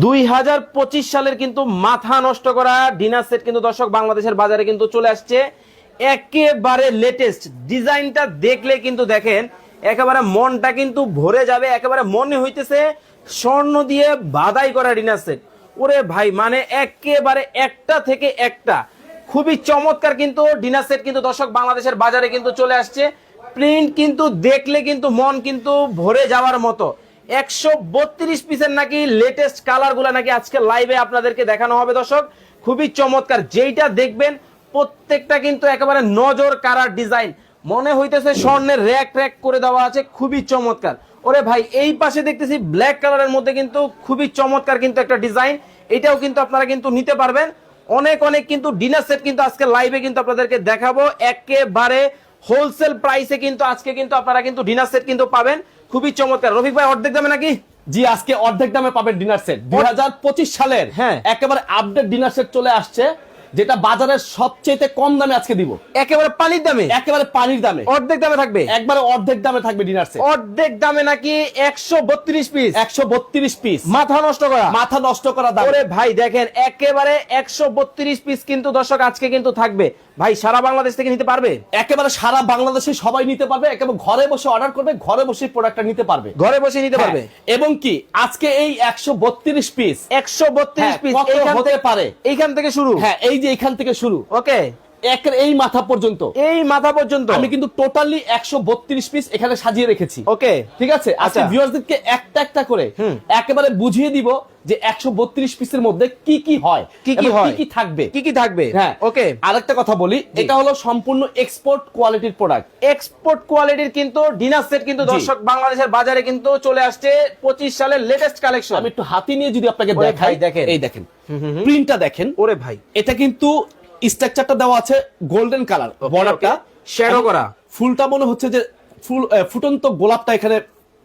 দুই হাজার পঁচিশ সালের কিন্তু মাথা নষ্ট করা ডিনার সেট কিন্তু দর্শক বাংলাদেশের বাজারে কিন্তু চলে আসছে। একেবারে লেটেস্ট ডিজাইনটা দেখলে কিন্তু দেখেন, একেবারে মনটা কিন্তু ভরে যাবে, একেবারে মনে হইতেছে স্বর্ণ দিয়ে বাদাই করা ডিনার সেট। ওরে ভাই মানে একেবারে একটা থেকে একটা। খুবই চমৎকার কিন্তু ডিনার সেট কিন্তু দর্শক বাংলাদেশের বাজারে কিন্তু চলে আসছে। প্রিন্ট কিন্তু দেখলে কিন্তু মন কিন্তু ভরে যাওয়ার মতো। একশো বত্রিশ পিসের নাকি লেটেস্ট কালারগুলা নাকি আজকে লাইভে আপনাদেরকে দেখানো হবে, দর্শক। খুবই চমৎকার। যেইটা দেখবেন, প্রত্যেকটা কিন্তু একেবারে নজর কারার ডিজাইন মনে হইতেছে স্বর্ণের র্যাক র্যাক করে দেওয়া আছে, খুবই চমৎকার। ওরে ভাই, এই পাশে দেখতেছি ব্ল্যাক কালারের মধ্যে কিন্তু খুবই চমৎকার কিন্তু একটা ডিজাইন এটাও কিন্তু আপনারা কিন্তু নিতে পারবেন। অনেক অনেক কিন্তু ডিনার সেট কিন্তু আজকে লাইভে কিন্তু আপনাদেরকে দেখাবো। একেবারে হোলসেল প্রাইসে কিন্তু আজকে কিন্তু আপনারা কিন্তু ডিনার সেট কিন্তু পাবেন। খুবই চমৎকার। রফিক ভাই অর্ধেক দামে নাকি? জি আজকে অর্ধেক দামে পাবেন ডিনার সেট দু হাজার পঁচিশ সালের হ্যাঁ। একেবারে আপডেট ডিনার সেট চলে আসছে। যেটা বাজারের সবচেয়ে কম দামে আজকে দিব। একেবারে পানির দামে? একেবারে পানির দামে। অর্ধেক দামে থাকবে? একবারে অর্ধেক দামে থাকবে ডিনার সেট অর্ধেক দামে নাকি একশো বত্রিশ পিস একশো বত্রিশ পিস মাথা নষ্ট করা? মাথা নষ্ট করা দাম। ভাই দেখেন একেবারে একশো বত্রিশ পিস কিন্তু দর্শক আজকে কিন্তু থাকবে। ভাই সারা বাংলাদেশ থেকে নিতে পারবে? একেবারে সারা বাংলাদেশে সবাই নিতে পারবে। একেবারে ঘরে বসে অর্ডার করবে ঘরে বসে প্রোডাক্টটা নিতে পারবে। ঘরে বসে নিতে পারবে? হ্যাঁ, এবং কি আজকে এই একশো বত্রিশ পিস একশো বত্রিশ পিস কত হতে পারে। এইখান থেকে শুরু? হ্যাঁ এই যে এখান থেকে শুরু ওকে একের এই মাথা পর্যন্ত। এই মাথা পর্যন্ত? আমি কিন্তু টোটালি একশো বত্রিশ পিস এখানে সাজিয়ে রেখেছি। ওকে। ঠিক আছে? আচ্ছা। ভিউয়ারদেরকে একটা একটা করে একেবারে বুঝিয়ে দিব যে একশো বত্রিশ পিসের মধ্যে কি কি হয় কি কি হয়? কি থাকবে। কি কি থাকবে? হ্যাঁ। ওকে। আরেকটা কথা বলি এটা হলো সম্পূর্ণ এক্সপোর্ট কোয়ালিটির প্রোডাক্ট এক্সপোর্ট কোয়ালিটির কিন্তু ডিনার সেট কিন্তু দর্শক বাংলাদেশের বাজারে কিন্তু চলে আসছে পঁচিশ সালের লেটেস্ট কালেকশন আমি একটু হাতি নিয়ে যদি আপনাকে দেখাই দেখেন। এই দেখেন। প্রিন্টটা দেখেন। ওরে ভাই। এটা কিন্তু স্ট্রাকচারটা দেওয়া আছে গোল্ডেন কালার বর্ডারটা। শ্যাডো করা। ফুলটা মনে হচ্ছে যে ফুল ফুটন্ত গোলাপটা এখানে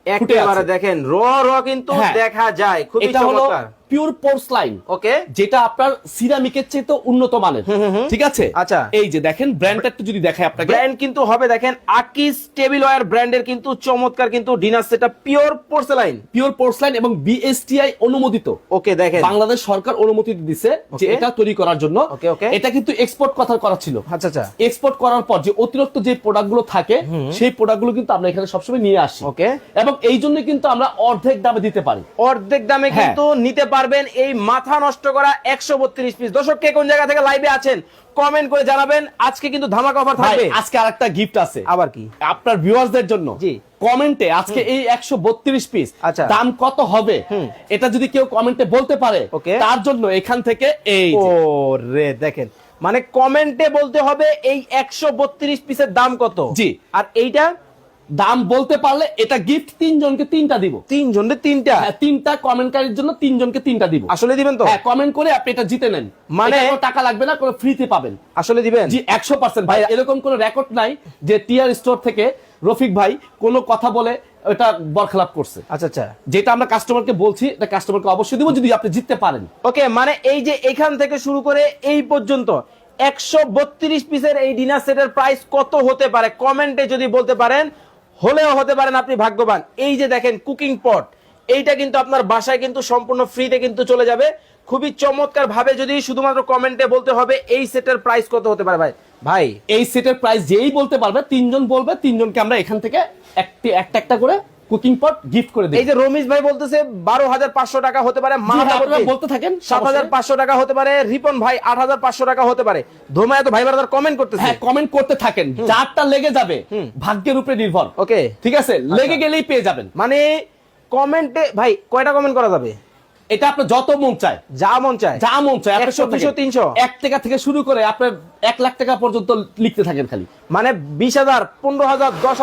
ফুটে দেখেন র র কিন্তু হ্যাঁ। দেখা যায়। খুবই চমৎকার। পিওর পোর্সলাইন ওকে যেটা আপনার সিরামিকের চেয়ে তো উন্নত মানের। ঠিক আছে? আচ্ছা। এই যে দেখেন ব্র্যান্ডটা একটু যদি দেখায় আপনাকে। ব্র্যান্ড কিন্তু হবে দেখেন আকিস টেবিল ওয়্যার ব্র্যান্ডের কিন্তু চমৎকার কিন্তু ডিনার সেটটা পিওর পোর্সেলাইন পিওর পোর্সলাইন এবং বিএসটিআই অনুমোদিত। ওকে দেখেন। বাংলাদেশ সরকার অনুমতি দিছে যে এটা তৈরি করার জন্য। Okay, okay. এটা কিন্তু এক্সপোর্ট কথা করা ছিল। আচ্ছা আচ্ছা। এক্সপোর্ট করার পর যে অতিরিক্ত যে প্রোডাক্টগুলো থাকে সেই প্রোডাক্টগুলো কিন্তু আমরা এখানে সবসময় নিয়ে আসি। ওকে এবং এই জন্য কিন্তু আমরা অর্ধেক দামে দিতে পারি। অর্ধেক দামে হ্যাঁ। কিন্তু নিতে পারবেন এই মাথা নষ্ট করা একশো বত্রিশ পিস দর্শক কে কোন জায়গা থেকে লাইভে আছেন কমেন্ট করে জানাবেন। আজকে কিন্তু ধামাকা অফার থাকবে। আজকে আরেকটা গিফট আছে। আবার কি? আপনার ভিউয়ার্সদের জন্য। জি। কমেন্টে আজকে এই একশো বত্রিশ পিস আচ্ছা। দাম কত হবে? এটা যদি কেউ কমেন্টে বলতে পারে. তার জন্য এখান থেকে এই ও রে দেখেন। মানে কমেন্টে বলতে হবে এই একশো বত্রিশ পিসের দাম কত? জি। আর এইটা দাম বলতে পারলে এটা গিফট তিনজনকে তিনটা দিব। তিন জনের তিনটা? হ্যাঁ, তিনটা কমেন্টকারীর জন্য তিনজনকে তিনটা দিব। আসলে দিবেন তো? হ্যাঁ কমেন্ট করে আপনি এটা জিতে নেন। মানে- টাকা লাগবে না কোনো ফ্রিতে পাবেন। আসলে দিবেন? জি একশো পার্সেন্ট ভাই এরকম কোনো রেকর্ড নাই যে টিআর স্টোর থেকে রফিক ভাই কোনো কথা বলে এটা বরখলাপ করছে। আচ্ছা আচ্ছা। যেটা আমরা কাস্টমারকে বলছি এটা কাস্টমারকে অবশ্যই দিব যদি আপনি জিততে পারেন। ওকে মানে এই যে এখান থেকে শুরু করে এই পর্যন্ত একশো বত্রিশ পিসের এই ডিনার সেটের প্রাইস কত হতে পারে? কমেন্টে যদি বলতে পারেন হলেও হতে পারেন আপনি ভাগ্যবান। এই যে দেখেন কুকিং পট এইটা কিন্তু আপনার বাসায় কিন্তু সম্পূর্ণ ফ্রিতে কিন্তু চলে যাবে। খুবই চমৎকার ভাবে যদি শুধুমাত্র কমেন্টে বলতে হবে, এই সেটের প্রাইস কত হতে পারে ভাই? ভাই, এই সেটের প্রাইস যেই বলতে পারবে, তিনজন বলবে, তিনজনকে আমরা এখান থেকে একটি একটা একটা করে কুকিং পট গিফট করে দিই। এই যে রমিজ ভাই বলতেছে বারো হাজার পাঁচশো টাকা হতে পারে হ্যাঁ, আপনারা বলতে থাকেন সাত হাজার পাঁচশো টাকা হতে পারে রিপন ভাই আট হাজার পাঁচশো টাকা হতে পারে। ধোমায় তো ভাই বারাদার কমেন্ট করতেছে। হ্যাঁ কমেন্ট করতে থাকেন। যারটা লেগে যাবে ভাগ্যের উপরে নির্ভর। ওকে। ঠিক আছে? লেগে গেলেই পেয়ে যাবেন। মানে কমেন্টে ভাই কয়টা কমেন্ট করা যাবে? এটা আপনার যত মন চায়। যা মন চায়। যা মন চায় আপনি 100, করতে 200, থাকেন। 300 এক টাকা থেকে শুরু করে আপনার এক লাখ টাকা পর্যন্ত লিখতে থাকেন খালি। মানে বিশ হাজার পনেরো হাজার দশ।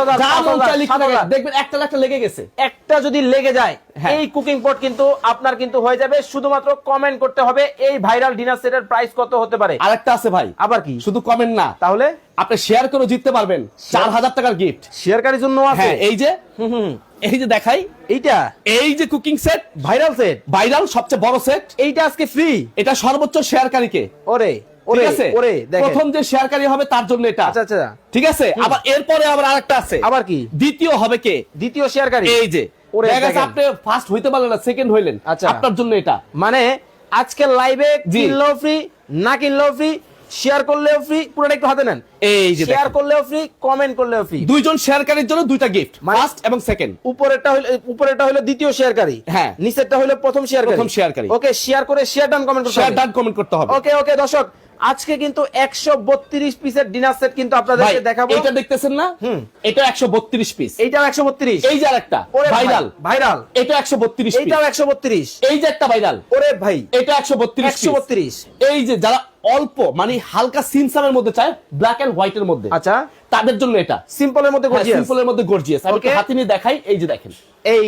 দেখবেন একটা লাখটা লেগে গেছে। একটা যদি লেগে যায় হ্যাঁ। এই কুকিং পট কিন্তু আপনার কিন্তু হয়ে যাবে। শুধুমাত্র কমেন্ট করতে হবে এই ভাইরাল ডিনার সেটের প্রাইস কত হতে পারে? আরেকটা আছে ভাই। আবার কি? শুধু কমেন্ট না। তাহলে? আপনি শেয়ার করে জিততে পারবেন। চার হাজার টাকার গিফট শেয়ারকারীর জন্য আছে। হ্যাঁ এই যে হুম, হুম। এই যে দেখাই। এইটা? এই যে cooking set viral set viral সবচেয়ে বড় সেট এইটা আজকে ফ্রি এটা সর্বোচ্চ শেয়ারকারীকে ওরে। ঠিক আছে? প্রথম যে শেয়ারকারী হবে তার জন্য এটা। আচ্ছা আচ্ছা। ঠিক আছে? আবার এরপরে আবার আরেকটা আছে। আবার কি? দ্বিতীয় হবে কে? দ্বিতীয় শেয়ারকারী। এই যে। ওরে দেখা যাচ্ছে দেখেন। আপনি ফার্স্ট হইতে পারলেন না সেকেন্ড হইলেন। আচ্ছা। আপনার জন্য এটা। মানে আজকে লাইভে কিনলেও ফ্রি না কিনলেও ফ্রি শেয়ার করলেও ফ্রি পুরোটা একটু হাতে নেন। এই যে শেয়ার করলেও ফ্রি কমেন্ট করলেও ফ্রি দুইজন শেয়ারকারীর জন্য দুইটা গিফট মানে- ফার্স্ট এবং সেকেন্ড উপরেরটা হলো উপরেরটা হলো দ্বিতীয় শেয়ারকারী। হ্যাঁ। নিচেরটা হলো প্রথম শেয়ারকারী। প্রথম শেয়ারকারী। ওকে শেয়ার করে শেয়ার ডান কমেন্ট করতে শেয়ার ডান কমেন্ট করতে হবে। ওকে ওকে দর্শক আজকে কিন্তু একশো বত্রিশ পিসের ডিনার সেট কিন্তু আপনাদেরকে দেখাবো। এটা দেখতেছেন না? হুম। এটা একশো বত্রিশ পিস এইটাও একশো বত্রিশ। এই যে আরেকটা ভাইরাল ভাইরাল এটা একশো বত্রিশ পিস এইটাও একশো বত্রিশ। এই যে একটা ভাইরাল ওরে ভাই এটা একশো বত্রিশ একশো বত্রিশ। এই যে যারা অল্প মানে হালকা সিনসামের মধ্যে চায় ব্ল্যাক এন্ড হোয়াইট এর মধ্যে। আচ্ছা। তাদের জন্য এটা। সিম্পলের মধ্যে gorgeous। সিম্পলের মধ্যে গর্জিয়াস আমি একটু. হাতে নিয়ে দেখাই এই যে দেখেন। এই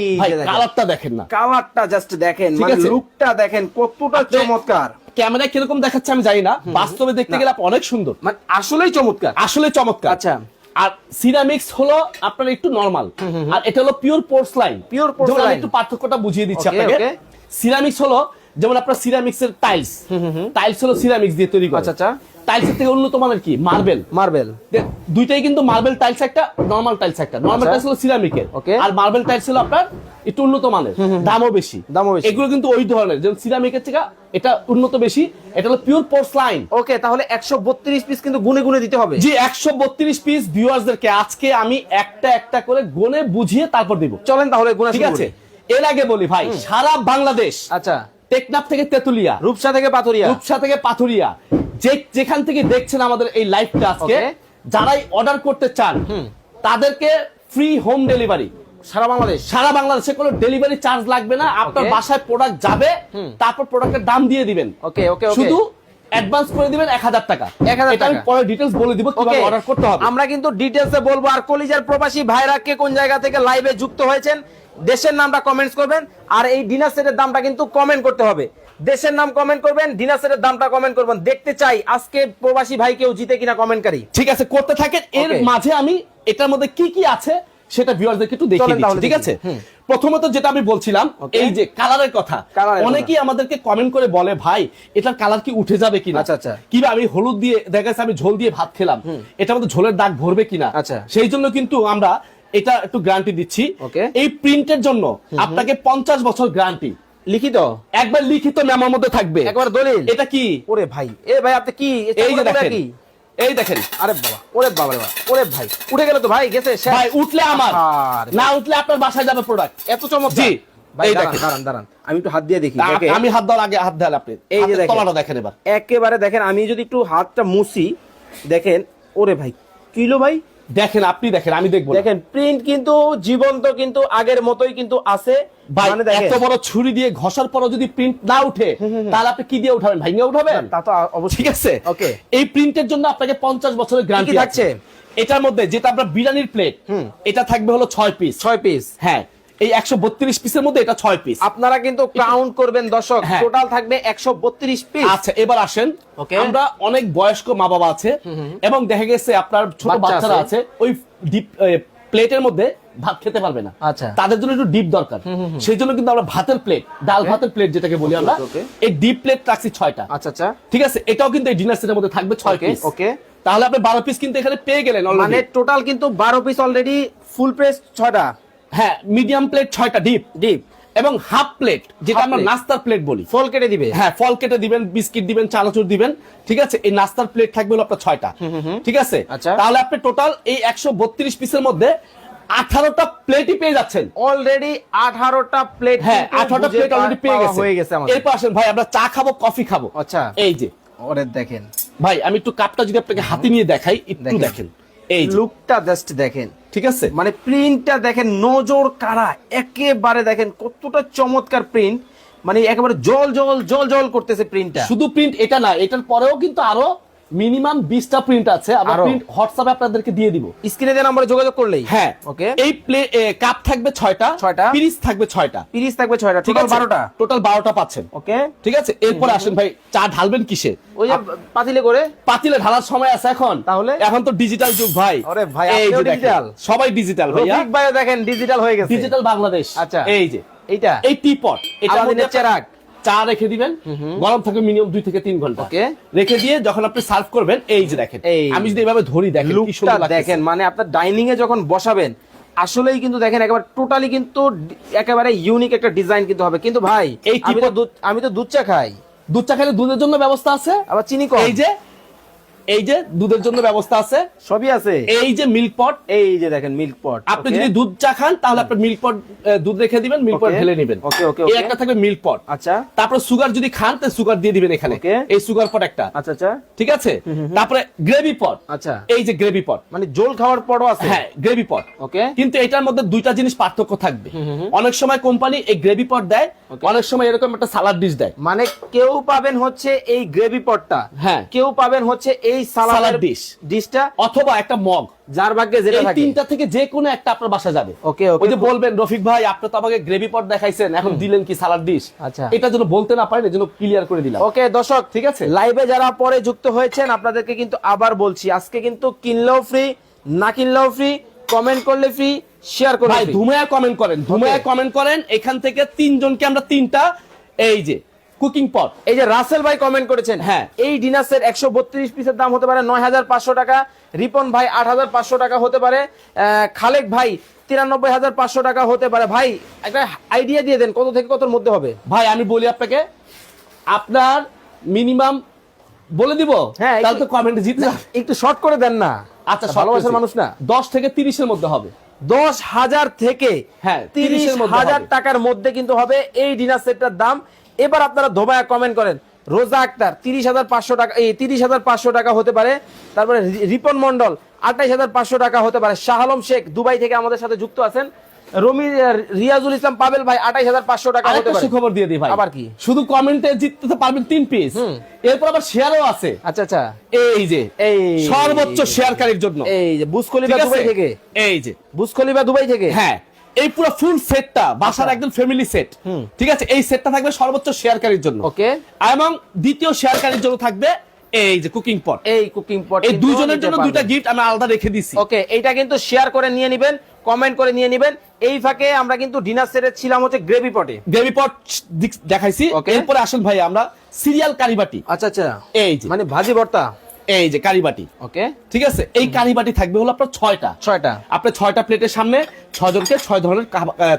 কালারটা দেখেন। না। কালারটা জাস্ট দেখেন মানে? লুকটা দেখেন কতটা চমৎকার। ক্যামেরায় কীরকম দেখাচ্ছে আমি জানি না। বাস্তবে দেখতে গেলে অনেক সুন্দর। মানে আসলেই চমৎকার। আসলে চমৎকার। আচ্ছা। আর সিরামিক্স হলো আপনার একটু নরমাল আর এটা হলো পিওর পোর্সলাইন পিওর লাইন একটু পার্থক্যটা বুঝিয়ে দিচ্ছি আপনাকে। সিরামিক্স হলো যেমন আপনার সিরামিক্স এর টাইলস টাইলস হলো সিরামিক্স দিয়ে তৈরি করা। আচ্ছা, আচ্ছা। টাইলস থেকে উন্নত মানের কি? মার্বেল মার্বেল দুইটাই কিন্তু মার্বেল টাইলস একটা নরমাল টাইলস একটা। নরমাল আচ্ছা। টাইলস হলো সিরামিকের আর মার্বেল টাইলস হলো আপনার একটু উন্নত মানের। দামও বেশি। দামও বেশি। এগুলো কিন্তু ওই ধরনের। যেমন সিরামিকের থেকে এটা উন্নত বেশি। এটা হলো পিওর পোর্সলাইন ওকে তাহলে একশো বত্রিশ পিস কিন্তু গুনে গুনে দিতে হবে। জি একশো বত্রিশ পিস ভিউয়ার্সদেরকে আজকে আমি একটা একটা করে গুনে বুঝিয়ে তারপর দিব। চলেন তাহলে গুনে ঠিক আছে? এর আগে বলি ভাই সারা বাংলাদেশ আচ্ছা। টেকনাফ থেকে তেতুলিয়া রূপসা থেকে পাথরিয়া। রূপসা থেকে পাথুরিয়া। যে যেখান থেকে দেখছেন আমাদের এই লাইভটা আজকে যারাই অর্ডার করতে চান তাদেরকে ফ্রি হোম ডেলিভারি সারা বাংলাদেশ? সারা বাংলাদেশে কোনো ডেলিভারি চার্জ লাগবে না। আপনার বাসায় প্রোডাক্ট যাবে তারপর প্রোডাক্টের দাম দিয়ে দিবেন। ওকে ওকে শুধু অ্যাডভান্স করে দিবেন এক হাজার টাকা। 1000 এটা আমি টাকা। পরে ডিটেলস বলে দিব কীভাবে অর্ডার করতে হবে। আমরা কিন্তু ডিটেলসে বলব আর কলিজার প্রবাসী ভাইরা কে কোন জায়গা থেকে লাইভে যুক্ত হয়েছেন দেশের নামটা কমেন্টস করবেন আর এই ডিনার সেটের দামটা কিন্তু কমেন্ট করতে হবে। দেশের নাম কমেন্ট করবেন ডিনার সেটের দামটা কমেন্ট করবেন। দেখতে চাই আজকে প্রবাসী ভাই কেউ জিতে কিনা কমেন্টকারী ঠিক আছে করতে থাকেন। এর মাঝে আমি এটার মধ্যে কি কি আছে সেটা ভিউয়ারদেরকে একটু দেখিয়ে দিচ্ছি ঠিক আছে? প্রথমত যেটা আমি বলছিলাম এই যে কালারের কথা। অনেকেই আমাদেরকে কমেন্ট করে বলে ভাই এটার কালার কি উঠে যাবে কিনা? আচ্ছা, আচ্ছা। কিংবা আমি হলুদ দিয়ে দেখা যাচ্ছে আমি ঝোল দিয়ে ভাত খেলাম। এটার মধ্যে ঝোলের দাগ ভরবে কিনা? আচ্ছা। সেই জন্য কিন্তু আমরা এটা একটু গ্যারান্টি দিচ্ছি। এই প্রিন্টের জন্য আপনাকে পঞ্চাশ বছর গ্যারান্টি লিখিত? একবার লিখিত মেমোর মধ্যে থাকবে। একবার দলিল? এটা কি? ওরে ভাই এ ভাই আপনি কি? এই যে দেখেন। এই দেখেন। আরে বাবা ওরে বাবা রে বাবা ওরে ভাই। উঠে গেল তো ভাই গেছে ভাই উঠলে আমার। না উঠলে আপনার বাসায় যাবে প্রোডাক্ট এত চমৎকার। জি, ভাই দেখেন। দাঁড়ান দাঁড়ান। আমি একটু হাত দিয়ে দেখি দেখে। আমি হাত দেওয়ার আগে হাত দেন আপনি। এই যে দেখেন। তলাটা দেখেন এবার। একেবারে দেখেন আমি যদি একটু হাতটা মুছি দেখেন ওরে ভাই কিলো ভাই? দেখেন আপনি দেখেন আমি দেখব দেখেন প্রিন্ট কিন্তু জীবন্ত কিন্তু আগের মতোই কিন্তু আছে। ভাই মানে এত বড় ছুরি দিয়ে ঘষার পরও যদি প্রিন্ট না উঠে তাহলে আপনি কি দিয়ে উঠাবেন? ভাইঙ্গা উঠাবেন? তা তো অবশ্যই। ঠিক আছে? ওকে। এই প্রিন্টের জন্য আপনাকে পঞ্চাশ বছরের গ্যারান্টি থাকছে? এটার মধ্যে যেটা আপনার বিরিয়ানির প্লেট এটা থাকবে হলো ছয় পিস ছয় পিস হ্যাঁ। এই একশো বত্রিশ পিসের মধ্যে এটা ছয় পিস আপনারা কিন্তু কাউন্ট করবেন দর্শক। হ্যাঁ। টোটাল থাকবে একশো বত্রিশ পিস আচ্ছা এবার আসেন। আমরা অনেক বয়স্ক মা বাবা আছে এবং দেখা গেছে আপনার ছোট বাচ্চারা আছে। ওই ডিপ প্লেটের মধ্যে ভাত খেতে পারবে না। আচ্ছা। তাদের জন্য একটু ডিপ দরকার। সেই জন্য কিন্তু আমরা ভাতের প্লেট ডাল ভাতের প্লেট যেটাকে বলি আমরা. এই ডিপ প্লেট রাখছি ছয়টা। আচ্ছা আচ্ছা। ঠিক আছে? এটাও কিন্তু এই ডিনার সেটের মধ্যে থাকবে ছয় পিস ওকে তাহলে আপনি বারো পিস কিন্তু এখানে পেয়ে গেলেন মানে টোটাল কিন্তু বারো পিস অলরেডি ফুল প্রেস ছয়টা। হ্যাঁ মিডিয়াম প্লেট ছয়টা ডিপ ডিপ এবং হাফ প্লেট যেটা আমরা নাস্তার প্লেট বলি। ফল কেটে দিবে। হ্যাঁ ফল কেটে দিবেন বিস্কিট দিবেন চানাচুর দিবেন ঠিক আছে? এই নাস্তার প্লেট থাকবে হলো আপনার ছয়টা। ঠিক আছে? আচ্ছা। তাহলে আপনি টোটাল এই একশো বত্রিশ পিসের মধ্যে আঠারোটা প্লেটই পেয়ে যাচ্ছেন। অলরেডি আঠারোটা প্লেট হ্যাঁ আঠারোটা প্লেট অলরেডি পেয়ে গেছে। হয়ে গেছে আমাদের। এরপর আসেন ভাই আমরা চা খাব কফি খাব। আচ্ছা। এই যে। ওরে দেখেন। ভাই আমি একটু কাপটা যদি আপনাকে হাতে নিয়ে দেখাই একটু দেখেন। দেখেন। এই লুকটা জাস্ট দেখেন। ঠিক আছে? মানে প্রিন্টটা দেখেন নজর কারা একেবারে দেখেন কতটা চমৎকার প্রিন্ট মানে একেবারে জল জল জল জল করতেছে প্রিন্টটা শুধু প্রিন্ট এটা না, এটার পরেও কিন্তু আরও মিনিমাম বিশটা প্রিন্ট আছে আমরা প্রিন্ট হোয়াটসঅ্যাপে আপনাদেরকে দিয়ে দিব। স্ক্রিনে যে নাম্বারে যোগাযোগ করলেই। হ্যাঁ ওকে। এই প্লে কাপ থাকবে ছয়টা ছয়টা। পিরিস থাকবে ছয়টা। পিরিস থাকবে ছয়টা ঠিক টোটাল আছে? বারোটা। টোটাল বারোটা পাচ্ছেন। ওকে। ঠিক আছে? এরপর আসেন ভাই চা ঢালবেন কিসে? ওই যে পাতিলে করে। পাতিলে ঢালার সময় আছে এখন। তাহলে? এখন তো ডিজিটাল যুগ ভাই। আরে ভাই, এই আপনিও যে সবাই ডিজিটাল ভাইয়া। রফিক ভাইও দেখেন ডিজিটাল হয়ে গেছে। ডিজিটাল বাংলাদেশ। আচ্ছা। এই যে। এইটা। এই টিপট এটা আলাদিনের চেরাগ। চা রেখে দিবেন। গরম থাকবে মিনিমাম দুই থেকে তিন ঘণ্টা। রেখে দিয়ে যখন আপনি সার্ভ করবেন এই যে দেখেন আমি যদি এভাবে ধরি দেখেন। দেখেন মানে আপনার ডাইনিং এ যখন বসাবেন আসলেই কিন্তু দেখেন একেবারে টোটালি কিন্তু একেবারে ইউনিক একটা ডিজাইন কিন্তু হবে। কিন্তু ভাই এই আমি তো দুধ আমি তো দুধ চা খাই। দুধ চা খাইলে দুধের জন্য ব্যবস্থা আছে? আবার চিনি কম। এই যে এই যে দুধের জন্য ব্যবস্থা আছে সবই আছে। এই যে মিল্ক পট এই যে দেখেন মিল্ক পট আপনি যদি দুধ চা খান তাহলে আপনি মিল্ক পট দুধ রেখে দিবেন মিল্ক পট ঢেলে নেবেন। Okay, okay, এই একটা থাকবে মিল্ক পট আচ্ছা। তারপরে সুগার যদি খান তাহলে সুগার দিয়ে দিবেন এখানে. এই সুগার পট একটা। আচ্ছা আচ্ছা। ঠিক আছে? তারপরে গ্রেভি পট আচ্ছা। এই যে গ্রেভি পট মানে জল খাওয়ার পরও আছে। হ্যাঁ গ্রেভি পট ওকে কিন্তু এটার মধ্যে দুইটা জিনিস পার্থক্য থাকবে। অনেক সময় কোম্পানি এই গ্রেভি পট দেয় অনেক সময় এরকম একটা সালাদ ডিশ দেয়। মানে কেউ পাবেন হচ্ছে এই গ্রেভি পটটা হ্যাঁ। কেউ পাবেন হচ্ছে এই সালাদের সালাদ dish। ডিশটা অথবা একটা মগ যার ভাগ্যে যেটা এই থাকে তিনটা থেকে যে কোনো একটা আপনার বাসা যাবে Okay, okay. ওই যে বলবেন রফিক ভাই আপনি তো আমাকে গ্রেভি পট দেখাইছেন এখন দিলেন কি সালাদ ডিশ আচ্ছা। এটা যেন বলতে না পারেন এজন্য ক্লিয়ার করে দিলাম ওকে দর্শক ঠিক আছে? লাইভে যারা পরে যুক্ত হয়েছেন আপনাদেরকে কিন্তু আবার বলছি আজকে কিন্তু কিনলেও ফ্রি না কিনলেও ফ্রি কমেন্ট করলে ফ্রি শেয়ার করলে ভাই। ধুমায়া কমেন্ট করেন ধুমায়া কমেন্ট করেন এখান থেকে তিনজনকে আমরা তিনটা এই যে কুকিং পট এই যে রাসেল ভাই কমেন্ট করেছেন হ্যাঁ। এই ডিনার সেট একশো বত্রিশ পিসের দাম হতে পারে নয় হাজার পাঁচশো টাকা রিপন ভাই আট হাজার পাঁচশো টাকা হতে পারে খালেক ভাই তিরানব্বই হাজার পাঁচশো টাকা হতে পারে। ভাই একটা আইডিয়া দিয়ে দেন কত থেকে কতর মধ্যে হবে? ভাই আমি বলি আপনাকে আপনার মিনিমাম বলে দিব হ্যাঁ, তাহলে তো কমেন্টে জিতে যাবে। একটু শর্ট করে দেন না। আচ্ছা ভালোবাসার মানুষ না। দশ থেকে তিরিশের মধ্যে হবে। দশ হাজার থেকে হ্যাঁ, তিরিশ 30 এর মধ্যে হাজার টাকার মধ্যে কিন্তু হবে এই ডিনার সেটটার দাম। এবার আপনারা ধোবায়া কমেন্ট করেন। রোজা আক্তার তিরিশ হাজার পাঁচশো টাকা এই তিরিশ হাজার পাঁচশো টাকা হতে পারে। তারপরে রিপন মন্ডল আঠাইশ হাজার পাঁচশো টাকা হতে পারে। শাহ আলম শেখ দুবাই থেকে আমাদের সাথে যুক্ত আছেন। রমি রিয়াজুল ইসলাম পাবেল ভাই আঠাইশ হাজার পাঁচশো টাকা হতে পারে। সুখবর দিয়ে দিই ভাই। আবার কি? শুধু কমেন্টে জিততে পারবেন তিন পিস এরপর আবার শেয়ারও আছে। আচ্ছা আচ্ছা। এই যে এই সর্বোচ্চ শেয়ারকারীর জন্য। এই যে বুসকলিবা দুবাই থেকে। এই যে। বুসকলিবা দুবাই থেকে? হ্যাঁ। এই পুরো ফুল সেটটা বাসার একদম ফ্যামিলি সেট ঠিক আছে? এই সেটটা থাকবে সর্বোচ্চ শেয়ারকারীর জন্য। ওকে। এবং দ্বিতীয় শেয়ারকারীর জন্য থাকবে এই যে কুকিং পট এই কুকিং পট এই দুইজনের জন্য দুইটা গিফট আমি আলাদা রেখে দিছি। ওকে এইটা কিন্তু শেয়ার করে নিয়ে নেবেন কমেন্ট করে নিয়ে নেবেন। এই ফাঁকে আমরা কিন্তু ডিনার সেটে ছিলাম হচ্ছে গ্রেভি পটে গ্রেভি পট দেখাইছি. এরপরে আসেন ভাই আমরা সিরিয়াল কারিবাটি। আচ্ছা আচ্ছা। এই যে। মানে ভাজি ভর্তা। এই যে কারিবাটি ওকে। ঠিক আছে? এই কারিবাটি থাকবে হলো আপনার ছয়টা। ছয়টা। আপনি ছয়টা প্লেটের সামনে ছয়জনকে ছয় ধরনের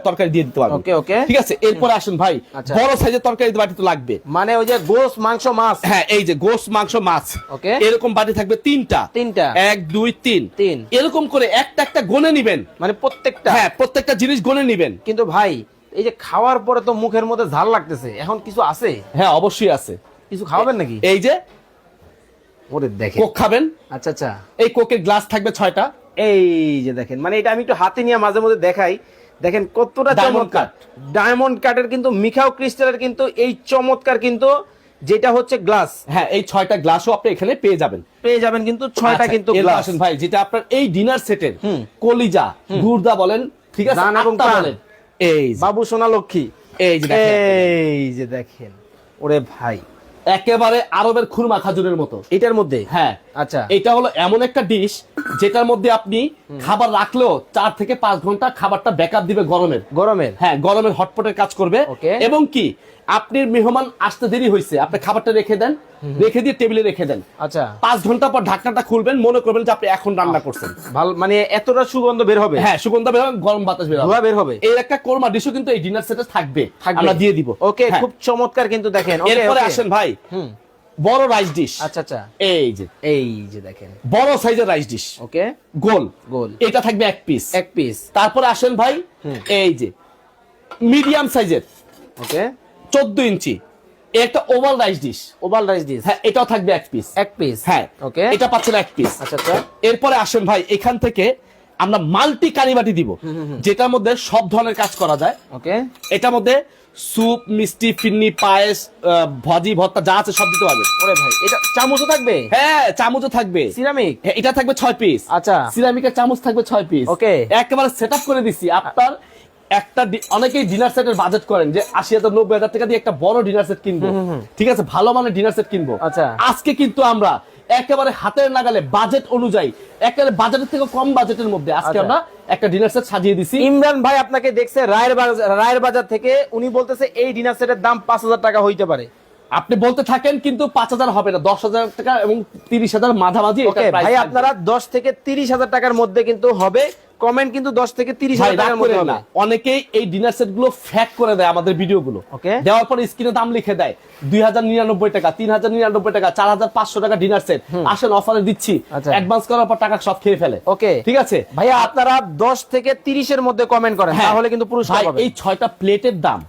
তরকারি দিয়ে দিতে পারবেন Okay, okay. ঠিক আছে? এরপরে আসেন ভাই। আচ্ছা। বড় সাইজের তরকারি বাটি তো লাগবে। মানে ওই যে গোস মাংস মাছ। হ্যাঁ এই যে গোস মাংস মাছ। Okay. এরকম বাটি থাকবে তিনটা। তিনটা। এক দুই তিন। তিন। এরকম করে একটা একটা গনে নিবেন। মানে প্রত্যেকটা। হ্যাঁ প্রত্যেকটা জিনিস গনে নিবেন। কিন্তু ভাই এই যে খাওয়ার পরে তো মুখের মধ্যে ঝাল লাগতেছে। এখন কিছু আছে? হ্যাঁ অবশ্যই আছে। কিছু খাওয়াবেন নাকি? এই যে ওরে দেখে কোক খাবেন? আচ্ছা আচ্ছা। এই কোকের গ্লাস থাকবে ছয়টা। এই যে দেখেন মানে এটা আমি একটু হাতে নিয়ে মাঝে মধ্যে দেখাই। দেখেন কতটা চমৎকার। ডায়মন্ড কাটের কিন্তু মিখাও ক্রিস্টালের কিন্তু এই চমৎকার কিন্তু যেটা হচ্ছে গ্লাস। হ্যাঁ এই ছয়টা গ্লাসও আপনি এখানে পেয়ে যাবেন। পেয়ে যাবেন কিন্তু ছয়টা আচ্ছা, কিন্তু গ্লাস। ভাই যেটা আপনার এই ডিনার সেটের কলিজা গুর্দা বলেন ঠিক আছে? দান এবং বলেন। এই বাবু সোনা লক্ষ্মী এই যে দেখেন। এই যে দেখেন। ওরে ভাই। একেবারে আরবের খুরমা খাজুরের মতো। এটার মধ্যে? হ্যাঁ। আচ্ছা। এটা হলো এমন একটা ডিশ যেটার মধ্যে আপনি খাবার রাখলেও চার থেকে পাঁচ ঘণ্টা খাবারটা ব্যাকআপ দিবে গরমের। গরমের? হ্যাঁ গরমের হটপটের কাজ করবে। এবং কি? আপনি মেহমান আসতে দেরি হয়েছে আপনি খাবারটা রেখে দেন রেখে দিয়ে টেবিলে রেখে দেন। আচ্ছা। পাঁচ ঘণ্টা পর ঢাকনাটা খুলবেন মনে করবেন যে আপনি এখন রান্না করছেন। ভালো মানে এতটা সুগন্ধ বের হবে? হ্যাঁ সুগন্ধ বের হবে, গরম বাতাস বের হবে। বের হবে? এই একটা কোরমা ডিশও কিন্তু এই ডিনার সেটে থাকবে। আমরা দিয়ে দিব। ওকে হ্যাঁ। খুব চমৎকার কিন্তু দেখেন। এরপরে আসেন ভাই। বড় রাইস ডিশ আচ্ছা আচ্ছা। এই যে। এই যে দেখেন। বড় সাইজের রাইস ডিশ ওকে। গোল। গোল। এটা থাকবে এক পিস এক পিস তারপরে আসেন ভাই। এই যে। মিডিয়াম সাইজের ওকে। চোদ্দ ইঞ্চি। একটা oval rice dish oval rice dish হ্যাঁ এটাও থাকবে এক পিস এক পিস হ্যাঁ ওকে এটা পাচ্ছেন এক পিস আচ্ছা আচ্ছা। এরপরে আসেন ভাই এখান থেকে আমরা মাল্টি কারিবাটি দিব। যেটার মধ্যে সব ধরনের কাজ করা যায়। ওকে এটার মধ্যে স্যুপ মিষ্টি ফিন্নি পায়েস ভাজি ভর্তা যা আছে সব দিতে পারবে ওরে ভাই এটা চামচও থাকবে? হ্যাঁ চামচও থাকবে। সিরামিক হ্যাঁ, এটা থাকবে ছয় পিস আচ্ছা। সিরামিকের চামচ থাকবে ছয় পিস ওকে একেবারে সেট করে দিচ্ছি আপনার একটা অনেকেই ডিনার সেটের বাজেট করেন যে আশি হাজার নব্বই হাজার টাকা দিয়ে একটা বড় ডিনার সেট কিনবো। ঠিক আছে ভালো মানের ডিনার সেট কিনবো। আচ্ছা। আজকে কিন্তু আমরা একেবারে হাতের নাগালে বাজেট অনুযায়ী একেবারে বাজেটের থেকে কম বাজেটের মধ্যে আজকে আচ্ছা। আমরা একটা ডিনার সেট সাজিয়ে দিছি। ইমরান ভাই আপনাকে দেখছে রায়ের বাজার রায়ের বাজার থেকে উনি বলতেছে এই ডিনার সেটের দাম পাঁচ হাজার টাকা হইতে পারে। আপনি বলতে থাকেন কিন্তু পাঁচ হাজার হবে না দশ হাজার টাকা এবং তিরিশ হাজার মাঝামাঝি ভাই আপনারা দশ থেকে তিরিশ হাজার টাকার মধ্যে কিন্তু হবে কমেন্ট কিন্তু দশ থেকে তিরিশ ভাই হাজার রাগ টাকার মধ্যে না। অনেকেই এই ডিনার সেটগুলো ফ্যাক করে দেয় আমাদের ভিডিও গুলো। ওকে। দেওয়ার পর স্ক্রিনে দাম লিখে দেয় দুই হাজার নিরানব্বই টাকা তিন হাজার নিরানব্বই টাকা চার হাজার পাঁচশো টাকা ডিনার সেট। আসেন অফারে দিচ্ছি। আচ্ছা। অ্যাডভান্স করার পর টাকা সব খেয়ে ফেলে। ওকে। ঠিক আছে? ভাইয়া আপনারা দশ থেকে তিরিশের মধ্যে কমেন্ট করেন হ্যাঁ। তাহলে কিন্তু পুরস্কার পাবেন। এই ছয়টা প্লেটের দাম।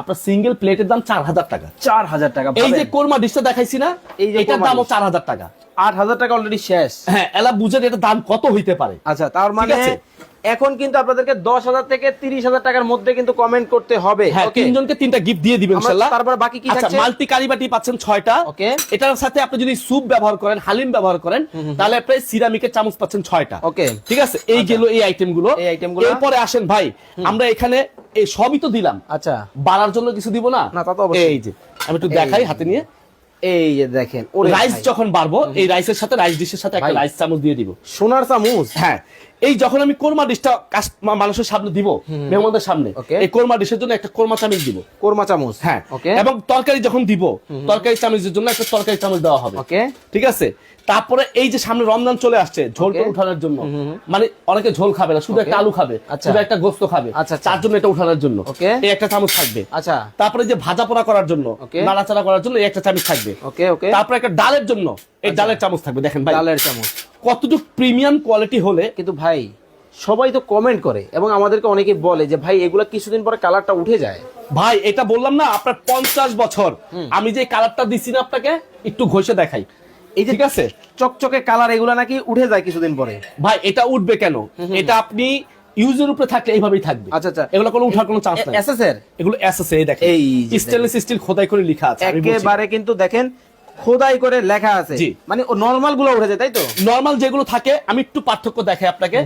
আপনার সিঙ্গেল প্লেটের দাম চার হাজার টাকা। চার হাজার টাকা। এই যে। কোরমা ডিশটা দেখাইছি না এই যে এটার দামও চার হাজার টাকা। আট হাজার টাকা অলরেডি শেষ। হ্যাঁ এলা বুঝেন এটা দাম কত হইতে পারে। আচ্ছা তার মানে। এখন কিন্তু আপনাদেরকে দশ হাজার থেকে তিরিশ হাজার টাকার মধ্যে কিন্তু কমেন্ট করতে হবে। হ্যাঁ তিনজনকে তিনটা গিফট দিয়ে দিবেন তারপর বাকি কি আচ্ছা? মাল্টি কারিবাটি পাচ্ছেন ছয়টা। Okay. এটার সাথে আপনি যদি স্যুপ ব্যবহার করেন হালিম ব্যবহার করেন তাহলে আপনি সিরামিকের চামচ পাচ্ছেন ছয়টা। Okay. ঠিক আছে? এই গেল এই আইটেমগুলো এই item গুলো। এরপরে আসেন ভাই আমরা এখানে এই সবই তো দিলাম। আচ্ছা। বাড়ার জন্য কিছু দিব না? না, তা তো অবশ্যই। এই যে আমি একটু দেখাই হাতে নিয়ে। এই যে দেখেন ওরে রাইস যখন বাড়বো এই রাইসের সাথে রাইস ডিশের সাথে একটা রাইস চামচ দিয়ে দিব। সোনার চামচ? হ্যাঁ। এই যখন আমি কোরমা ডিশটা মানুষের সামনে দিব মেহমানদের সামনে এই কোরমা ডিশের জন্য একটা কোরমা চামচ দিব। কোরমা চামচ। হ্যাঁ এবং তরকারি যখন দিব তরকারি চামচের জন্য একটা তরকারি চামচ দেওয়া হবে। ওকে। ঠিক আছে? তারপরে এই যে সামনে রমজান চলে আসছে ঝোলটা উঠানোর জন্য। মানে অনেকে ঝোল খাবে না শুধু একটা আলু খাবে আচ্ছা। শুধু একটা গোস্ত খাবে আচ্ছা, আচ্ছা। তার জন্য এটা উঠানোর জন্য. এই একটা চামচ থাকবে। আচ্ছা। তারপরে যে ভাজা পোড়া করার জন্য. নাড়াচাড়া করার জন্য এই একটা চামচ থাকবে। ওকে ওকে তারপরে একটা ডালের জন্য এই ডালের চামচ থাকবে দেখেন ভাই। ডালের চামচ। কতটুকু প্রিমিয়াম কোয়ালিটি হলে কিন্তু ভাই সবাই তো কমেন্ট করে এবং আমাদেরকে অনেকে বলে যে ভাই এগুলো কিছুদিন পরে কালারটা উঠে যায়। ভাই এটা বললাম না আপনার পঞ্চাশ বছর। আমি যে কালারটা দিচ্ছি না আপনাকে একটু ঘষে দেখাই। এই যে ঠিক আছে? চকচকে কালার এগুলা নাকি উঠে যায় কিছুদিন পরে। ভাই এটা উঠবে কেন? এটা আপনি ইউজের উপরে থাকলে এইভাবেই থাকবে। আচ্ছা, আচ্ছা। এগুলো কোনো উঠার কোনো চান্স নাই। এসএসএর এগুলো এসএসএ দেখেন। এই স্টেনলেস স্টিল খোদাই করে লেখা আছে একেবারে কিন্তু দেখেন খোদাই করে লেখা আছে। মানে নরমালগুলো উঠে যায় তাই তো? নরমাল যেগুলো থাকে আমি একটু পার্থক্য দেখাই আপনাকে।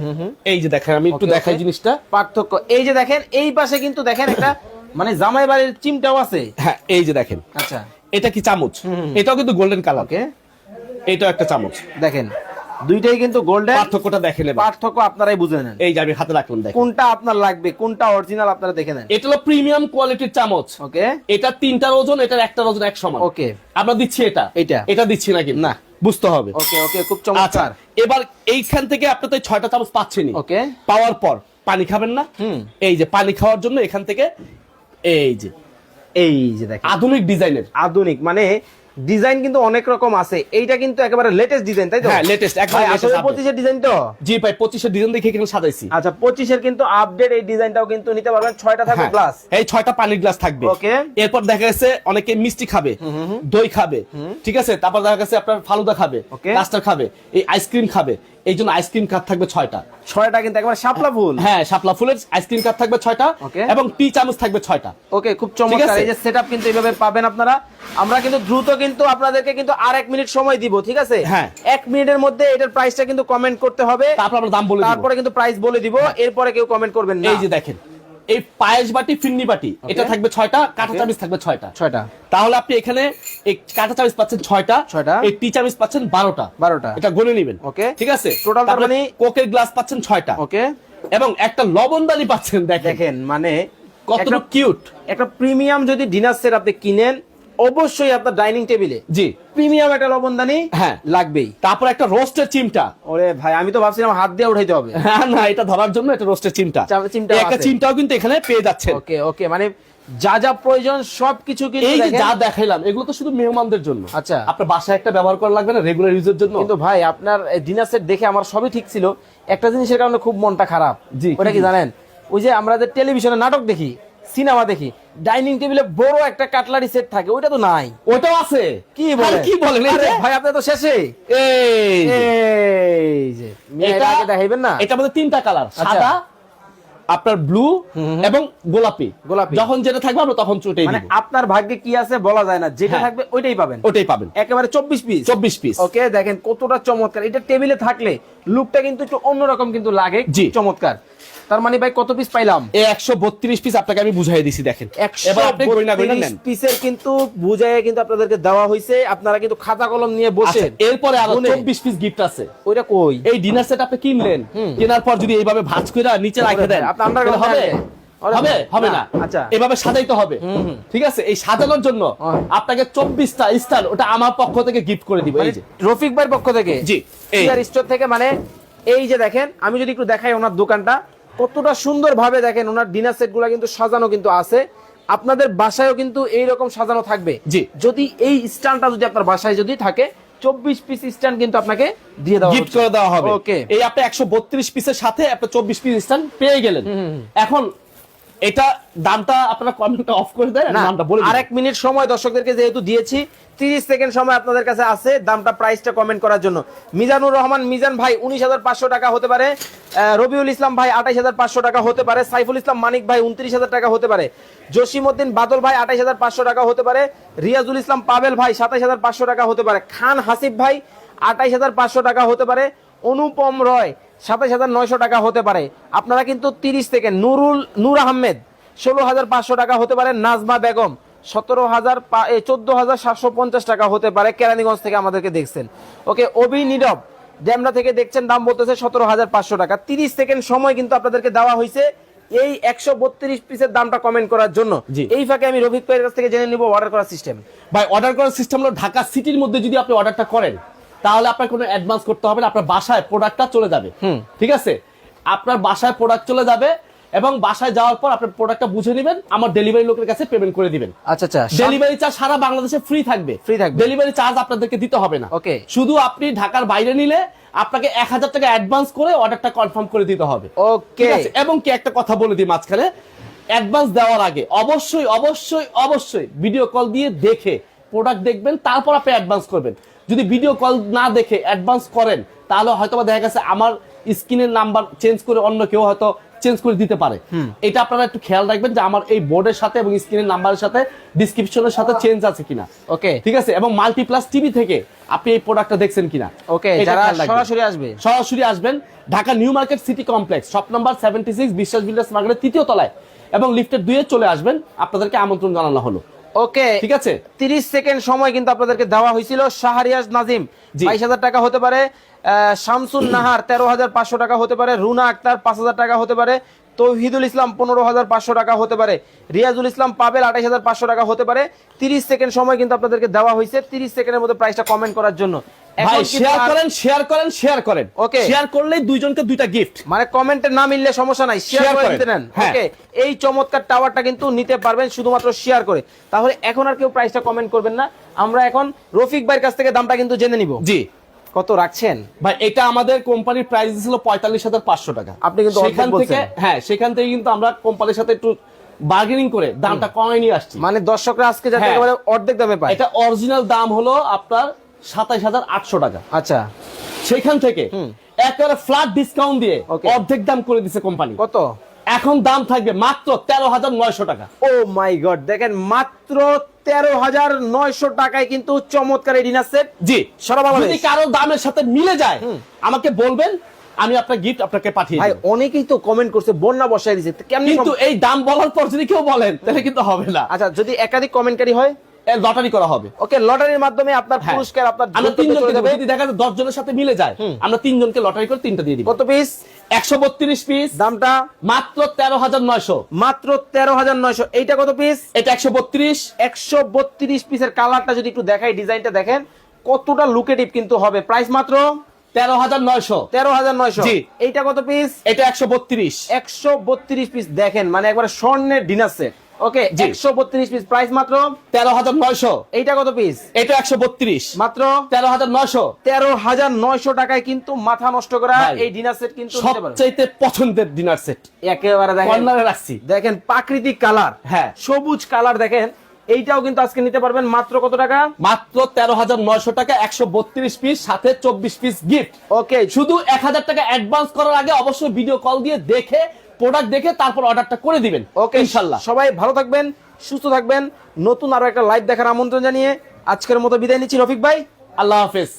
এই যে দেখেন আমি একটু দেখাই জিনিসটা। পার্থক্য। এই যে দেখেন এই পাশে কিন্তু দেখেন একটা মানে জামাই বাড়ির চিমটাও আছে। হ্যাঁ এই যে দেখেন। আচ্ছা। এটা কি চামচ? এটাও কিন্তু গোল্ডেন কালার এটাও একটা চামচ। দেখেন দুইটাই কিন্তু গোল্ডেন পার্থক্যটা এবার। পার্থক্য আপনারাই বুঝে নেন। এই যে আমি হাতে রাখলাম দেখেন। কোনটা আপনার লাগবে কোনটা অরিজিনাল আপনারা দেখে নেন। এটা হলো প্রিমিয়াম কোয়ালিটির চামচ। ওকে। এটা তিনটার ওজন এটার একটার ওজন এক সমান। ওকে। আমরা দিচ্ছি এটা। এটা। এটা দিচ্ছি নাকি না। বুঝতে হবে। ওকে ওকে খুব আচ্ছা চমৎকার এবার এইখান থেকে আপনি তো ছয়টা চামচ পাচ্ছেনই। ওকে। পাওয়ার পর পানি খাবেন না। হুম। এই যে পানি খাওয়ার জন্য এখান থেকে এই যে এই যে দেখেন। আধুনিক ডিজাইনের। আধুনিক মানে ডিজাইন কিন্তু অনেক রকম আছে। এইটা কিন্তু একেবারে লেটেস্ট ডিজাইন তাই তো? হ্যাঁ, লেটেস্ট একবারে আসলে 25 এর ডিজাইন তো? জি ভাই পঁচিশের ডিজাইন দেখে কিন্তু সাজাইছি। আচ্ছা 25 এর কিন্তু আপডেট এই ডিজাইনটাও কিন্তু নিতে পারবেন। 6টা থাকবে হ্যাঁ, গ্লাস এই 6টা পানির গ্লাস থাকবে। ওকে এরপর দেখা গেছে অনেকে মিষ্টি খাবে দই খাবে ঠিক আছে? তারপর দেখা গেছে আপনার ফালুদা খাবে. কাস্টার খাবে এই আইসক্রিম খাবে। এই জন্য আইসক্রিম কাপ থাকবে ছয়টা। ছয়টা কিন্তু একবার শাপলা ফুল। হ্যাঁ শাপলা ফুলের আইসক্রিম কাপ থাকবে ছয়টা এবং টি চামচ থাকবে ছয়টা। ওকে খুব চমৎকার। এই যে সেটআপ কিন্তু এইভাবে পাবেন আপনারা। আমরা কিন্তু দ্রুত কিন্তু আপনাদেরকে কিন্তু আর এক মিনিট সময় দিব ঠিক আছে? হ্যাঁ। এক মিনিটের মধ্যে এটার প্রাইসটা কিন্তু কমেন্ট করতে হবে। তারপর আমরা দাম বলে দিব। তারপরে কিন্তু প্রাইস বলে দিব। এরপরে কেউ কমেন্ট করবেন না। এই যে দেখেন এই পায়েস বাটি ফিন্নি বাটি এটা থাকবে ছয়টা কাঁটা চামিচ থাকবে ছয়টা। ছয়টা। তাহলে আপনি এখানে এই কাঁটা চামিচ পাচ্ছেন ছয়টা ছয়টা। এই টি চামিচ পাচ্ছেন বারোটা। বারোটা। এটা গুনে নিবেন। ওকে ঠিক আছে? টোটাল তার মানে- কোকের গ্লাস পাচ্ছেন ছয়টা। ওকে এবং একটা লবণদানি পাচ্ছেন দেখেন। দেখেন মানে কত কিউট। একটা প্রিমিয়াম যদি ডিনার সেট আপনি কিনেন অবশ্যই আপনার ডাইনিং টেবিলে জি। প্রিমিয়াম একটা লবণদানি হ্যাঁ। লাগবেই। তারপর একটা রোস্টের চিমটা। ওরে ভাই আমি তো ভাবছিলাম হাত দিয়ে উঠাইতে হবে। হ্যাঁ না এটা ধরার জন্য একটা রোস্টের চিমটা। চা- চিমটাও এই একটা চিমটাও কিন্তু এখানে পেয়ে যাচ্ছেন। ওকে ওকে মানে যা যা প্রয়োজন সবকিছু কিন্তু এই যে যা দেখাইলাম এগুলো তো শুধু মেহমানদের জন্য। আচ্ছা। আপনার বাসায় একটা ব্যবহার করা লাগবে না রেগুলার ইউজের জন্য। কিন্তু ভাই আপনার ডিনার সেট দেখে আমার সবই ঠিক ছিল। একটা জিনিসের কারণে খুব মনটা খারাপ। জি, ওটা কি জানেন? ওই যে আমরা যে টেলিভিশনে নাটক দেখি সিনেমা দেখি। ডাইনিং টেবিলে বড় একটা কাটলারি সেট থাকে ওইটা তো নাই। ওটাও আছে। কি বলে? কি বলেন? ভাই আপনি তো শেষে। এই যে। এই যে। এটা দেখাইবেন না? এটা আমাদের তিনটা কালার। আচ্ছা। সাদা আপনার ব্লু এবং গোলাপি। গোলাপি। যখন যেটা থাকবে আমরা তখন চুটেই মানে আপনার ভাগ্যে কি আছে বলা যায় না। যেটা হ্যাঁ। থাকবে ওইটাই পাবেন। ওটাই পাবেন। একেবারে চব্বিশ পিস চব্বিশ পিস ওকে দেখেন কতটা চমৎকার। এটা টেবিলে থাকলে লুকটা কিন্তু একটু অন্যরকম কিন্তু লাগে। চমৎকার। তার মানে ভাই কত পিস পাইলাম? এই একশো বত্রিশ পিস আপনাকে আমি বুঝাই দিছি দেখেন। পিসের কিন্তু বুঝাইয়ে কিন্তু আপনাদেরকে দেওয়া হয়েছে আপনারা কিন্তু খাতা কলম নিয়ে আচ্ছা, বসে এরপরে আরও। চব্বিশ পিস গিফট আছে। ওইটা কই? এই ডিনার সেট আপনি কিনলেন। কেনার পর যদি এইভাবে ভাঁজ করে নিচে রাখে দেন আপনি underground তাহলে হবে? হবে? হবে না, আচ্ছা। এভাবে সাজাইতে হবে। ঠিক আছে? এই সাজানোর জন্য। আপনাকে চব্বিশটা স্টার ওটা আমার পক্ষ থেকে গিফট করে দিব এই যে। রফিক ভাইয়ের পক্ষ থেকে? জি, স্টোর থেকে মানে এই যে দেখেন আমি যদি একটু দেখাই ওনার দোকানটা। কতটা সুন্দর ভাবে দেখেন ওনার ডিনার সেটগুলা কিন্তু সাজানো কিন্তু আছে। আপনাদের বাসায়ও কিন্তু এই রকম সাজানো থাকবে। জি। যদি এই স্ট্যান্ডটা যদি আপনার বাসায় যদি থাকে চব্বিশ পিস স্ট্যান্ড কিন্তু আপনাকে দিয়ে দেওয়া গিফট করে দেওয়া হবে। ওকে এই আপনি একশো বত্রিশ পিসের সাথে একটা চব্বিশ পিস স্ট্যান্ড পেয়ে গেলেন। এখন এটা দামটা আপনারা কমেন্টটা অফ করে দেন না দামটা বলে আরেক মিনিট সময় দর্শকদেরকে যেহেতু দিয়েছি তিরিশ সেকেন্ড সময় আপনাদের কাছে আছে দামটা প্রাইসটা কমেন্ট করার জন্য। মিজানুর রহমান মিজান ভাই উনিশ হাজার পাঁচশো টাকা হতে পারে। রবিউল ইসলাম ভাই আঠাইশ হাজার পাঁচশো টাকা হতে পারে। সাইফুল ইসলাম মানিক ভাই উনত্রিশ হাজার টাকা হতে পারে। জসিমউদ্দিন বাদল ভাই আঠাইশ হাজার পাঁচশো টাকা হতে পারে। রিয়াজুল ইসলাম পাবেল ভাই সাতাইশ হাজার পাঁচশো টাকা হতে পারে। খান হাসিফ ভাই আঠাইশ হাজার পাঁচশো টাকা হতে পারে। অনুপম রয় সাতাইশ হাজার নয়শো টাকা হতে পারে। আপনারা কিন্তু তিরিশ থেকে নুরুল নূর আহমেদ ষোলো হাজার পাঁচশো টাকা হতে পারে নাজমা বেগম সতেরো হাজার চোদ্দ হাজার সাতশো পঞ্চাশ টাকা হতে পারে কেরানীগঞ্জ থেকে আমাদেরকে দেখছেন। ওকে অভি নীরব ড্যামরা থেকে দেখছেন দাম বলতেছে সতেরো হাজার পাঁচশো টাকা। তিরিশ সেকেন্ড সময় কিন্তু আপনাদেরকে দেওয়া হয়েছে এই একশো বত্রিশ পিসের দামটা কমেন্ট করার জন্য। এই ফাঁকে আমি রফিক ভাইয়ের কাছ থেকে জেনে নিব অর্ডার করার সিস্টেম ভাই অর্ডার করার সিস্টেম হলো ঢাকা সিটির মধ্যে যদি আপনি অর্ডারটা করেন। তাহলে আপনার কোনো অ্যাডভান্স করতে হবে না আপনার বাসায় প্রোডাক্টটা চলে যাবে। ঠিক আছে? আপনার বাসায় প্রোডাক্ট চলে যাবে এবং বাসায় যাওয়ার পর আপনার প্রোডাক্টটা বুঝে নেবেন আমার ডেলিভারি লোকের কাছে পেমেন্ট করে দিবেন। আচ্ছা আচ্ছা। ডেলিভারি চার্জ সারা বাংলাদেশে ফ্রি থাকবে। Free থাকবে। ডেলিভারি চার্জ আপনাদেরকে দিতে হবে না। ওকে শুধু আপনি ঢাকার বাইরে নিলে আপনাকে এক হাজার টাকা অ্যাডভান্স করে অর্ডারটা কনফার্ম করে দিতে হবে। ওকে ঠিক আছে? এবং কি একটা কথা বলে দিই মাঝখানে? অ্যাডভান্স দেওয়ার আগে অবশ্যই অবশ্যই অবশ্যই ভিডিও কল দিয়ে দেখে প্রোডাক্ট দেখবেন তারপর আপনি অ্যাডভান্স করবেন। যদি ভিডিও কল না দেখে অ্যাডভান্স করেন তাহলে হয়তো দেখা গেছে আমার স্ক্রিনের নাম্বার চেঞ্জ করে অন্য কেউ হয়তো চেঞ্জ করে দিতে পারে। এটা আপনারা একটু খেয়াল রাখবেন যে আমার এই বোর্ডের সাথে এবং স্ক্রিনের নাম্বারের সাথে ডিসক্রিপশনের সাথে চেঞ্জ আছে কিনা। ওকে ঠিক আছে? এবং মাল্টিপ্লাস টিভি থেকে আপনি এই প্রোডাক্টটা দেখছেন কিনা। ওকে যারা সরাসরি আসবে। সরাসরি আসবেন Dhaka new market city complex shop number seventy six Biswas builders মার্কেটের তৃতীয় তলায়। এবং লিফটের দুয়ে চলে আসবেন। আপনাদেরকে আমন্ত্রণ জানানো হলো। ওকে ঠিক আছে? তিরিশ সেকেন্ড সময় কিন্তু আপনাদেরকে দেওয়া হয়েছিল। শাহরিয়াজ নাজিম জি। বাইশ হাজার টাকা হতে পারে। আহ, শামসুন নাহার তেরো হাজার পাঁচশো টাকা হতে পারে। রুনা আক্তার পাঁচ হাজার টাকা হতে পারে। তৌহিদুল ইসলাম পনেরো হাজার পাঁচশো টাকা হতে পারে। রিয়াজুল ইসলাম পাবেল আঠাইশ হাজার পাঁচশো টাকা হতে পারে। তিরিশ সেকেন্ড সময় কিন্তু আপনাদেরকে দেওয়া হয়েছে। তিরিশ সেকেন্ডের মধ্যে প্রাইসটা কমেন্ট করার জন্য। ভাই শেয়ার আর- করেন শেয়ার করেন শেয়ার করেন। Okay. শেয়ার করলেই দুইজনকে দুইটা গিফট মানে কমেন্টে না মিললে সমস্যা নাই। শেয়ার করে দিতে নেন। ওকে এই চমৎকার টাওয়ারটা কিন্তু নিতে পারবেন শুধুমাত্র শেয়ার করে। তাহলে এখন আর কেউ প্রাইসটা কমেন্ট করবেন না। আমরা এখন রফিক ভাইয়ের কাছ থেকে দামটা কিন্তু জেনে নিব। জি। কত রাখছেন? ভাই এটা আমাদের কোম্পানির প্রাইস ছিল পঁয়তাল্লিশ হাজার পাঁচশো টাকা। আপনি কিন্তু সেখান থেকে হ্যাঁ সেখান থেকে কিন্তু আমরা কোম্পানির সাথে একটু বার্গেনিং করে দামটা কমাই নিয়ে আসছি। মানে দর্শকরা আজকে যাতে হ্যাঁ। একেবারে অর্ধেক দামে পায়। এটা অরিজিনাল দাম হলো আপনার সাতাইশ হাজার আটশো টাকা। আচ্ছা। সেখান থেকে একেবারে ফ্ল্যাট ডিসকাউন্ট দিয়ে অর্ধেক দাম করে দিছে কোম্পানি। কত? এখন দাম থাকবে মাত্র তেরো হাজার নয়শো টাকা। ও মাই গড দেখেন মাত্র তেরো হাজার নয়শো টাকায় কিন্তু চমৎকার এই ডিনার সেট। জি। যদি কারও দামের সাথে মিলে যায় আমাকে বলবেন আমি আপনার গিফট আপনাকে পাঠিয়ে ভাই অনেকেই তো কমেন্ট করছে বন্যা বসাই দিছে। কেমনি কিন্তু এই দাম বলার পর যদি কেউ বলেন তাহলে কিন্তু হবে না। আচ্ছা যদি একাধিক কমেন্টকারী হয়? লটারি করা হবে। ওকে লটারির মাধ্যমে আপনার হ্যাঁ। পুরস্কার আপনার আমরা তিনজনকে চলে দেবো। যদি দেখা যায় দশ জনের সাথে মিলে যায় আমরা তিনজনকে লটারি করে তিনটা দিয়ে দিই কত পিস একশো বত্রিশ পিস দামটা? মাত্র তেরো হাজার নয়শো। মাত্র তেরো হাজার নয়শো। এইটা কত পিস এটা একশো বত্রিশ। একশো বত্রিশ পিসের কালারটা যদি একটু দেখাই ডিজাইনটা দেখেন কতটা লুকেটিভ কিন্তু হবে। প্রাইস মাত্র? তেরো হাজার নয়শো। তেরো হাজার নয়শো। এইটা কত পিস এটা একশো বত্রিশ। একশো বত্রিশ পিস দেখেন মানে একবার স্বর্ণের ডিনার সেট ওকে জি। একশো বত্রিশ পিস প্রাইস মাত্র তেরো হাজার নয়শো। এইটা কত পিস এটা একশো বত্রিশ। মাত্র তেরো হাজার নয়শো। তেরো হাজার নয়শো টাকায় কিন্তু মাথা নষ্ট করা এই ডিনার সেট কিন্তু পছন্দের ডিনার সেট একেবারে দেখেন। কর্নারে রাখছি। দেখেন প্রাকৃতিক কালার হ্যাঁ। সবুজ কালার দেখেন। এইটাও কিন্তু আজকে নিতে পারবেন মাত্র কত টাকা? মাত্র তেরো হাজার নয়শো টাকা একশো বত্রিশ পিস সাথে চব্বিশ পিস গিফট ওকে। শুধু এক হাজার টাকা অ্যাডভান্স করার আগে অবশ্যই ভিডিও কল দিয়ে দেখে প্রোডাক্ট দেখে তারপর অর্ডারটা করে দিবেন। ওকে ইনশাল্লাহ সবাই ভালো থাকবেন সুস্থ থাকবেন। নতুন আরও একটা লাইভ দেখার আমন্ত্রণ জানিয়ে আজকের মতো বিদায় নিচ্ছি রফিক ভাই। আল্লাহ হাফেজ।